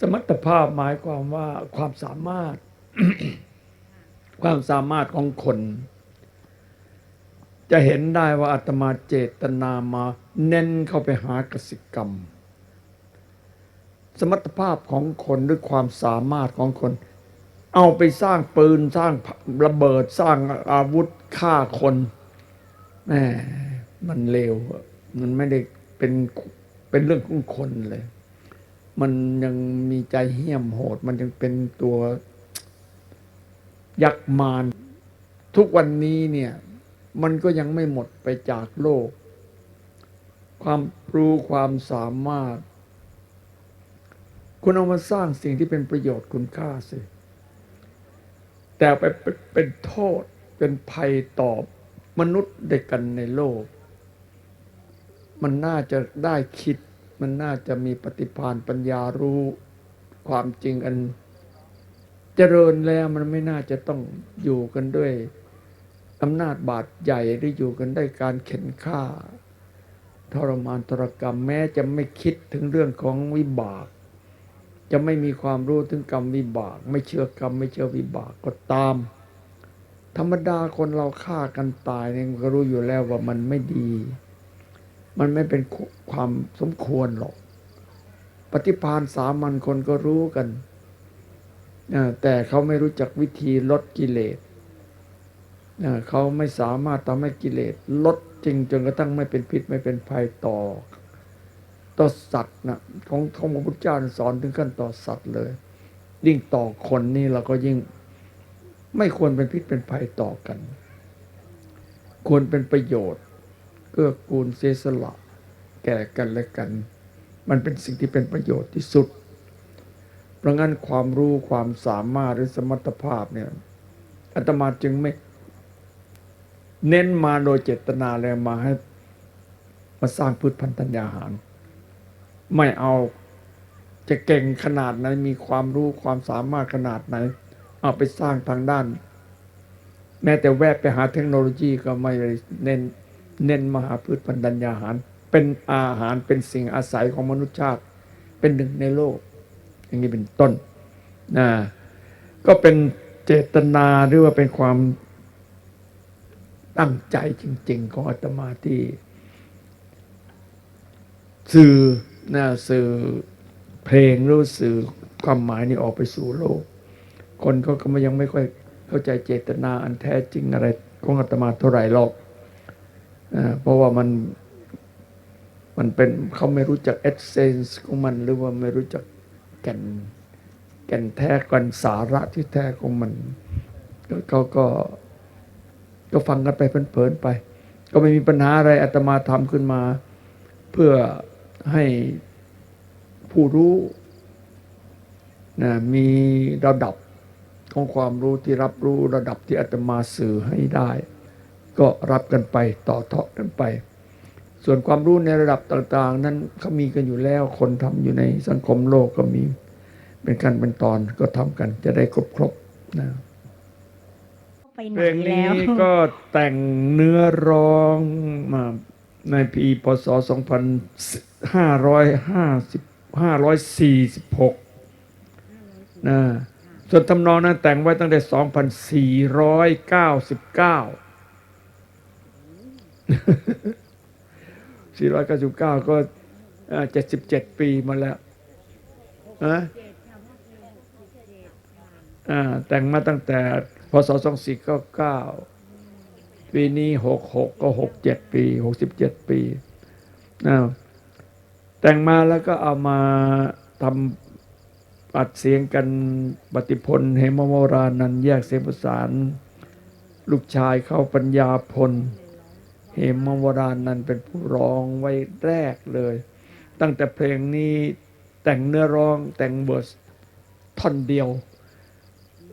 สมรรถภาพหมายความว่าความสามารถ ความสามารถของคน จะเห็นได้ว่าอาตมาเจตนามาเน้นเข้าไปหากสิกรรม สมรรถภาพของคนหรือความสามารถของคน เอาไปสร้างปืนสร้างระเบิดสร้างอาวุธฆ่าคนแหมมันเลวมันไม่ได้เป็นเป็นเรื่องของคนเลย มันยังมีใจเหี้ยมโหด มันยังเป็นตัวยักษ์มารทุกวันนี้เนี่ย มันก็ยังไม่หมดไปจากโลก ความรู้ความสามารถ คุณเอามาสร้างสิ่งที่เป็นประโยชน์คุณค่าสิ แต่ไปเป็นโทษเป็นภัยต่อมนุษย์เด็กกันในโลก มันน่าจะได้คิด มันน่าจะมีปฏิภาณปัญญารู้ความจริงอัน เจริญแล้วมันไม่น่าจะต้องอยู่กันด้วยอำนาจบาดใหญ่หรืออยู่กันได้การเข็นฆ่า ทรมานทรกรรมแม้จะไม่คิดถึงเรื่องของวิบาก จะไม่มีความรู้ถึงกรรมวิบาก ไม่เชื่อกรรมไม่เชื่อวิบากก็ตาม ธรรมดาคนเราฆ่ากันตายเนี่ยก็รู้อยู่แล้วว่ามันไม่ดี มันไม่เป็นความสมควรหรอก ปฏิพานสามัญคนก็รู้กัน แต่เขาไม่รู้จักวิธีลดกิเลสเขาไม่สามารถทำให้กิเลสลดจริงจนกระทั่งไม่เป็นพิษไม่เป็นภัยต่อ ต่อสัตว์นะของของพระพุทธเจ้าสอนถึงขั้นต่อสัตว์เลย ยิ่งต่อคนนี่เราก็ยิ่งไม่ควรเป็นพิษเป็นภัยต่อกัน ควรเป็นประโยชน์ เกื้อกูลเสียสละแก่กันและกัน มันเป็นสิ่งที่เป็นประโยชน์ที่สุด เพราะงั้นความรู้ความสามารถหรือสมรรถภาพเนี่ยอาตมาจึงไม่เน้นมาโดยเจตนาแล้วมาให้มาสร้างพืชพันธุ์ธัญญาหาร ไม่เอาจะเก่งขนาดไหนมีความรู้ความสามารถขนาดไหน เอาไปสร้างทางด้าน แม้แต่แวะไปหาเทคโนโลยีก็ไม่เน้น เน้นมหาพืชพันธัญญาหาร เป็นอาหารเป็นสิ่งอาศัยของมนุษยชาติ เป็นหนึ่งในโลก อย่างนี้เป็นต้นนะก็เป็นเจตนาหรือว่าเป็นความตั้งใจจริง ๆ ของอาตมาที่สื่อนะสื่อเพลงหรือสื่อความหมายนี่ออกไปสู่โลก คนเขาก็ยังไม่ค่อยเข้าใจเจตนาอันแท้จริงอะไรของอาตมาเท่าไหร่หรอก เพราะว่ามันมันเป็นเขาไม่รู้จักเอเซนส์ของมันหรือว่าไม่รู้จักแก่นแก่นแท้กันสาระที่แท้ของมันเขาก็ก็ฟังกันไปเพลินๆไป ก็ไม่มีปัญหาอะไรอาตมาทำขึ้นมา เพื่อให้ผู้รู้นะมีระดับของความรู้ที่รับรู้ระดับที่อาตมาสื่อให้ได้ ก็รับกันไปต่อทอดกันไป ส่วนความรู้ในระดับต่างๆ นั้นเขามีกันอยู่แล้วคนทำอยู่ในสังคมโลกก็มี เป็นขั้นเป็นตอนก็ทำกันจะได้ครบๆนะไปไหนเพลงแล้นี้วก็แต่งเนื้อร้องมาในปีพศ 2546 นะส่วนทำนองนั้นแต่งไว้ตั้งแต่ 2499 499 ก็เอ่อ77 ปีมาแล้วนะอ่าแต่งมาตั้งแต่พศ2499 ปีนี้ 66 ก็ 67 ปี 67 ปีนะแต่งมาแล้วก็เอามาทำอัดเสียงกันปฏิพลเหมโมรานันแยกเสียงประสาน ลูกชายเข้าปัญญาพล เหมวรานันเป็นผู้ร้องไว้แรกเลย ตั้งแต่เพลงนี้แต่งเนื้อร้องแต่งเวอร์สท่อนเดียว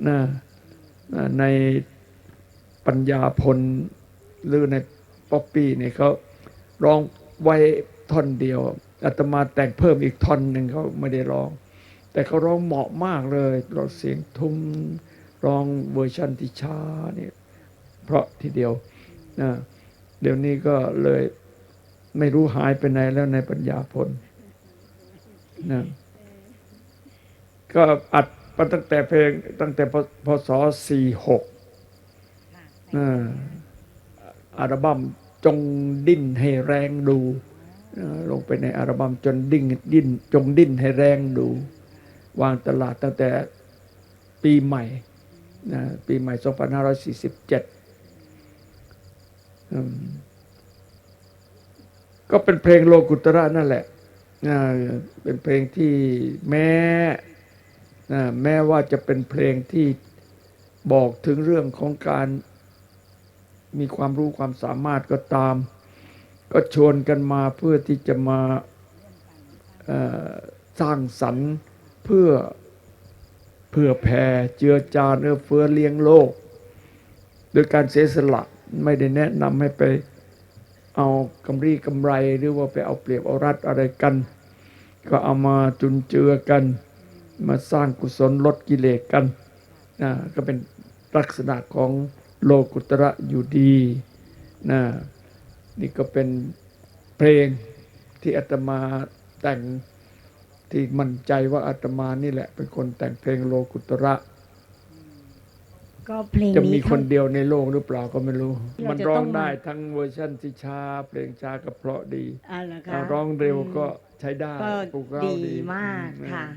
นะนะในปัญญาพลหรือในป๊อปปี้เนี่ยเขาร้องไว้ท่อนเดียวอาตมาแต่งเพิ่มอีกท่อนหนึ่งเขาไม่ได้ร้อง แต่เขาร้องเหมาะมากเลยร้องเสียงทุ้มร้องเวอร์ชันที่ช้าเนี่ยเพราะทีเดียวนะ เดี๋ยวนี้ก็เลยไม่รู้หายไปไหนแล้วในปัญญาพลนะก็อัดมาตั้งแต่เพลงตั้งแต่พศ46อ่าอัลบั้มจงดิ้นให้แรงดูลงไปในอัลบั้มจนดิ้นดิ้น จงดิ้นให้แรงดู วางตลาดตั้งแต่ปีใหม่ ปีใหม่ 2547 ก็เป็นเพลงโลกุตระนั่นแหละเป็นเพลงที่แม้แม้ว่าจะเป็นเพลงที่บอกถึงเรื่องของการมีความรู้ความสามารถก็ตาม ก็ชวนกันมาเพื่อที่จะมาสร้างสรรค์เพื่อเพื่อแผ่เจือจานเอื้อเฟื้อเลี้ยงโลก โดยการเสียสละ ไม่ได้แนะนำให้ไปเอากำไรกำไรหรือว่าไปเอาเปรียบเอารัดอะไรกัน ก็เอามาจุนเจือกัน มาสร้างกุศลลดกิเลสกันนะก็เป็นลักษณะของโลกุตระอยู่ดีนะนี่ก็เป็นเพลงที่อาตมาแต่งที่มั่นใจว่าอาตมานี่แหละเป็นคนแต่งเพลงโลกุตระ ก็เพลงจะมีนี้คเขา นเดียวในโลกหรือเปล่าก็ไม่รู้ เรามันจะร้อต้องงได้มาทั้งเวอร์ชันที่ช้าเพลงช้าก็เพราะดีอ่าเหรอคะ อ่าร้องเร็วก็ใช้ได้ก็ปลุกเร้าดีมากอืค่ะ